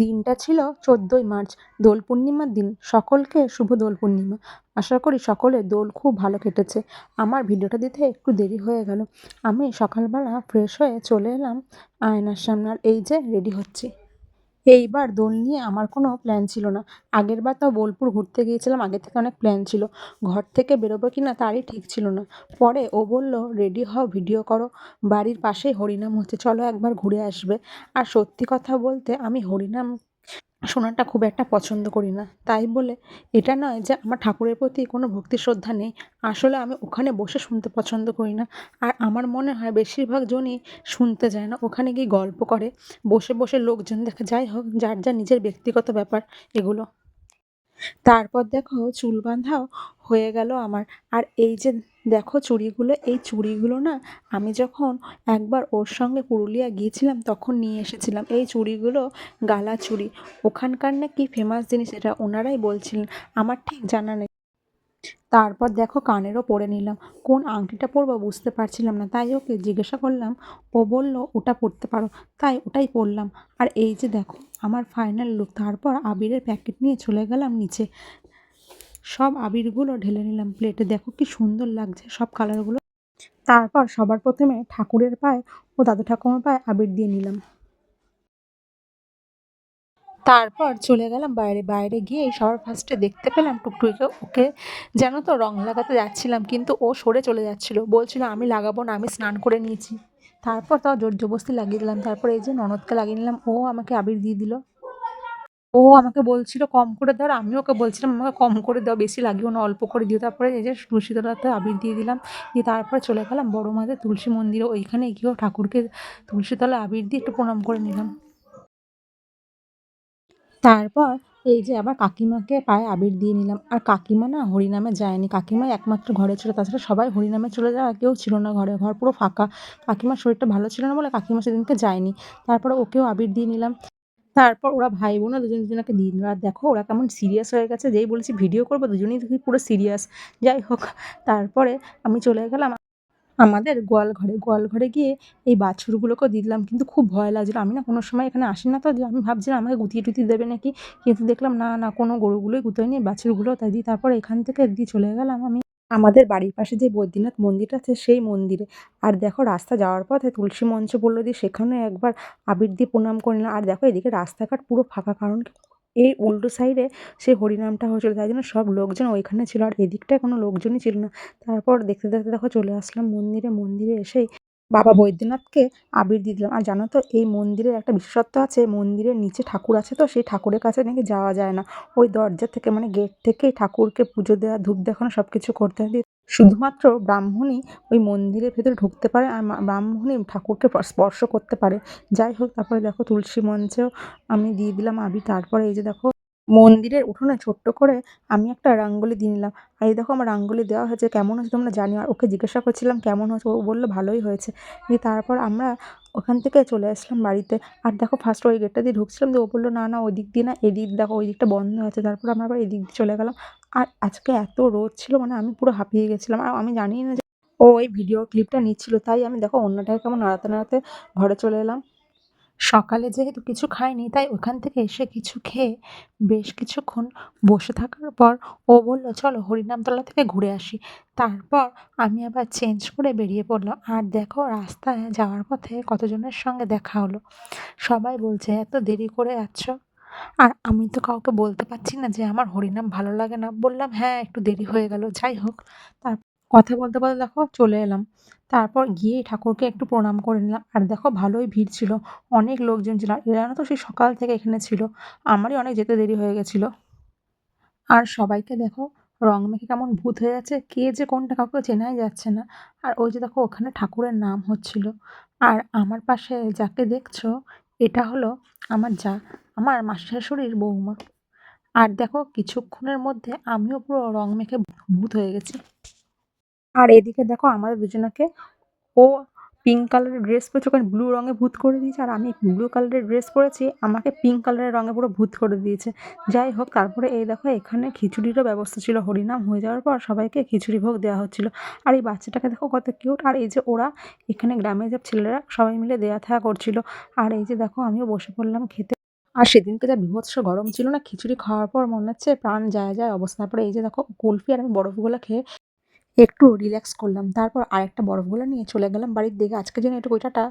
দিনটা ছিল চোদ্দোই মার্চ, দোল পূর্ণিমার দিন। সকলকে শুভ দোল পূর্ণিমা। আশা করি সকলে দোল খুব ভালো কেটেছে। আমার ভিডিওটা দিতে একটু দেরি হয়ে গেল। আমি সকালবেলা ফ্রেশ হয়ে চলে এলাম আয়নার সামনে এই যে রেডি হচ্ছি। এইবার দোল নিয়ে আমার কোনো প্ল্যান ছিল না। আগের বার তাও বোলপুর ঘুরতে গিয়েছিলাম, আগে থেকে অনেক প্ল্যান ছিল। ঘর থেকে বেরোবো কি না তারই ঠিক ছিল না। পরে ও বলল রেডি হও ভিডিও করো। বাড়ির পাশেই হরিনাম হচ্ছে। চলো একবার ঘুরে আসবে। আর সত্যি কথা বলতে আমি হরিনাম শোনাটা খুব একটা পছন্দ করি না। তাই বলে এটা নয় যে আমার ঠাকুরের প্রতি কোনো ভক্তি, শ্রদ্ধা নেই। আসলে আমি ওখানে বসে শুনতে পছন্দ করি না। আর আমার মনে হয় বেশিরভাগ জনই শুনতে যায় না। ওখানে গিয়ে গল্প করে। বসে বসে লোকজন দেখে, যাই হোক, যার যা নিজের ব্যক্তিগত ব্যাপার এগুলো। তারপর দেখো চুল বাঁধাও হয়ে গেল আমার। আর এই যে দেখো চুড়িগুলো, এই চুড়িগুলো না আমি যখন একবার ওর সঙ্গে পুরুলিয়া গিয়েছিলাম তখন নিয়ে এসেছিলাম। এই চুড়িগুলো গালা চুড়ি। ওখানকার নাকি ফেমাস জিনিস এটা ওনারাই বলছিলেন। আমার ঠিক জানা নেই। তারপর দেখো কানেরও পরে নিলাম। কোন আংটিটা পরবো বুঝতে পারছিলাম না। তাই ওকে জিজ্ঞাসা করলাম, ও বলল, ওটা পরতে পারো। তাই ওটাই পরলাম। আর এই যে দেখো, আমার ফাইনাল লুক তারপর আবিরের প্যাকেট নিয়ে চলে গেলাম নিচে। সব আবিরগুলো ঢেলে নিলাম প্লেটে। দেখো কি সুন্দর লাগছে সব কালারগুলো। তারপর সবার প্রথমে ঠাকুরের পায়ে ও দাদু ঠাকুমার পায়ে আবির দিয়ে নিলাম। তারপর চলে গেলাম বাইরে। বাইরে গিয়ে সবার ফার্স্টে দেখতে পেলাম টুকটুকিকে ওকে যেন তো রং লাগাতে যাচ্ছিলাম, কিন্তু ও সরে চলে যাচ্ছিল। বলছিল, আমি লাগাবো না, আমি স্নান করে নিয়েছি। তারপর তাও জোর জবস্তি লাগিয়ে দিলাম। তারপর এই যে ননদকে লাগিয়ে নিলাম, ও আমাকে আবির দিয়ে দিল। ও আমাকে বলছিল, কম করে দাও। আমি ওকে বলছিলাম, আমাকে কম করে দাও, বেশি লাগিও না, অল্প করে দিও। তারপরে এই যে তুলসী তলাতে আবির দিয়ে দিলাম, দিয়ে তারপরে চলে গেলাম বড়ো মাদের তুলসী মন্দিরে। ওইখানে গিয়েও ঠাকুরকে তুলসী তলায় আবির দিয়ে একটু প্রণাম করে নিলাম। তারপর এই যে আবার কাকিমাকে পায়ে আবির দিয়ে নিলাম। আর কাকিমা না হরিনামে যায়নি। কাকিমাই একমাত্র ঘরে ছিল, তাছাড়া সবাই হরিনামে চলে যাওয়া কেউ ছিল না ঘরে। ঘর পুরো ফাঁকা। কাকিমার শরীরটা ভালো ছিল না বলে কাকিমা সেদিনকে যায়নি। তারপরে ওকেও আবির দিয়ে নিলাম। তারপর ওরা ভাই বোনও দুজন দুজনকে দিন রাত দেখো ওরা কেমন সিরিয়াস হয়ে গেছে, যেই বলেছি ভিডিও করব দুজনেই দেখি পুরো সিরিয়াস যাই হোক, তারপরে আমি চলে গেলাম আমাদের গোয়াল ঘরে গোয়াল ঘরে গিয়ে এই বাছুরগুলোকেও দিলাম, কিন্তু খুব ভয় লাগছিল। আমি না কোনো সময় এখানে আসি না, তো যে আমি ভাবছিলাম আমাকে গুতিয়ে টুতিয়ে দেবে নাকি? কিন্তু দেখলাম না না, কোনো গরুগুলোই গুতোয়নি বাছুরগুলো তাই দিই তারপর এখান থেকে দিয়ে চলে গেলাম আমি। আমাদের বাড়ির পাশে যে বৈদ্যনাথ মন্দির আছে সেই মন্দিরে। আর দেখো রাস্তা যাওয়ার পথে তুলসী মঞ্চ বলল দিয়ে সেখানে একবার আবির দিয়ে প্রণাম করে নিলাম। আর দেখো এদিকে রাস্তাঘাট পুরো ফাঁকা, কারণ এই উল্টো সাইডে সেই হরিনামটা হয়েছিল, তাই জন্য সব লোকজন ওইখানে ছিল। আর এদিকটায় কোনো লোকজনই ছিল না। তারপর দেখতে দেখতে দেখো চলে আসলাম মন্দিরে। মন্দিরে এসেই বাবা বৈদ্যনাথকে আবির দিয়ে দিলাম। আর জানো তো, এই মন্দিরের একটা বিশেষত্ব আছে, মন্দিরের নিচে ঠাকুর আছে তো, সেই ঠাকুরের কাছে নাকি যাওয়া যায় না। ওই দরজা থেকে মানে গেট থেকেই ঠাকুরকে পুজো দেওয়া, ধূপ দেখানো সব কিছু করতে হয়। শুধুমাত্র ব্রাহ্মণই ওই মন্দিরের ভেতরে ঢুকতে পারে আর ব্রাহ্মণই ঠাকুরকে স্পর্শ করতে পারে। যাই হোক, তারপরে দেখো তুলসী মঞ্চেও আমি দিয়ে দিলাম আবির। তারপরে এই যে দেখো মন্দিরের উঠোনে ছোট্ট করে আমি একটা রাঙ্গোলি দিয়ে নিলাম। আর এই দেখো আমার রাঙ্গোলি দেওয়া হয়েছে, কেমন হয়েছে তোমরা জানিও। আর ওকে জিজ্ঞাসা করছিলাম, কেমন হয়েছে? ও বলল, ভালোই হয়েছে। দিয়ে তারপর আমরা ওখান থেকে চলে আসলাম বাড়িতে। আর দেখো ফার্স্ট ওই গেটটা দিয়ে ঢুকছিলাম দিয়ে ও বলল, না না ওই দিক দিয়ে না, এদিক দেখো ওই দিকটা বন্ধ আছে। তারপর আমরা আবার এদিক দিয়ে চলে গেলাম। আর আজকে এত রোদ ছিল মানে আমি পুরো হাঁপিয়ে গেছিলাম। আর আমি জানি না যে ও ওই ভিডিও ক্লিপটা নিচ্ছিল, তাই আমি দেখো অন্যটাকে কেমন নাড়াতে নাড়াতে ঘরে চলে এলাম। সকালে যেহেতু কিছু খাইনি তাই ওখান থেকে এসে কিছু খেয়ে বেশ কিছুক্ষণ বসে থাকার পর ও বলল, চলো হরিনামতলা থেকে ঘুরে আসি। তারপর আমি আবার চেঞ্জ করে বেরিয়ে পড়লাম। আর দেখো, রাস্তায় যাওয়ার পথে কতজনের সঙ্গে দেখা হলো। সবাই বলছে, এত দেরি করে যাচ্ছ আর আমি তো কাউকে বলতে পারছি না যে আমার হরিনাম ভালো লাগে না। বললাম হ্যাঁ একটু দেরি হয়ে গেল, যাই হোক। তার কথা বলতে বলতে দেখো, চলে এলাম। তারপর গিয়ে ঠাকুরকে একটু প্রণাম করে নিলাম। আর দেখো ভালোই ভিড় ছিল। অনেক লোকজন ছিল। এরা তো সেই সকাল থেকে এখানে ছিল। আমারই অনেক যেতে দেরি হয়ে গেছিল। আর সবাইকে দেখো, রং মেখে কেমন ভূত হয়ে যাচ্ছে কে যে কোনটা কাউকে চেনাই যাচ্ছে না। আর ওই যে দেখো, ওখানে ঠাকুরের নাম হচ্ছিল। আর আমার পাশে যাকে দেখছ, এটা হলো আমার যা, আমার শাশুড়ির বৌমা। আর দেখো, কিছুক্ষণের মধ্যে আমিও পুরো রং মেখে ভূত হয়ে গেছি। আর এদিকে দেখো আমাদের দুজনকে ও পিঙ্ক কালারের ড্রেস পরেছে, ওখানে ব্লু রঙে ভূত করে দিয়েছে, আর আমি ব্লু কালারের ড্রেস পরেছি, আমাকে পিঙ্ক কালারের রঙে পুরো ভূত করে দিয়েছে। যাই হোক, তারপরে এই দেখো এখানে খিচুড়িরও ব্যবস্থা ছিল, হরিনাম হয়ে যাওয়ার পর সবাইকে খিচুড়ি ভোগ দেওয়া হচ্ছিল। আর এই বাচ্চাটাকে দেখো কত কিউট আর এই যে ওরা এখানে গ্রামে যে ছেলেরা সবাই মিলে দেয়া থাকা করছিল। আর এই যে দেখো আমিও বসে পড়লাম খেতে। আর সেদিনকে যা বীভৎস গরম ছিল না, খিচুড়ি খাওয়ার পর মনে হচ্ছে প্রাণ যায় যায় অবস্থা। তারপরে এই যে দেখো কুলফি আর আমি বরফগুলো খেয়ে একটু রিল্যাক্স করলাম। তারপর আরেকটা বরফগোলা নিয়ে চলে গেলাম বাড়ির দিকে। আজকে যেন একটু টাটা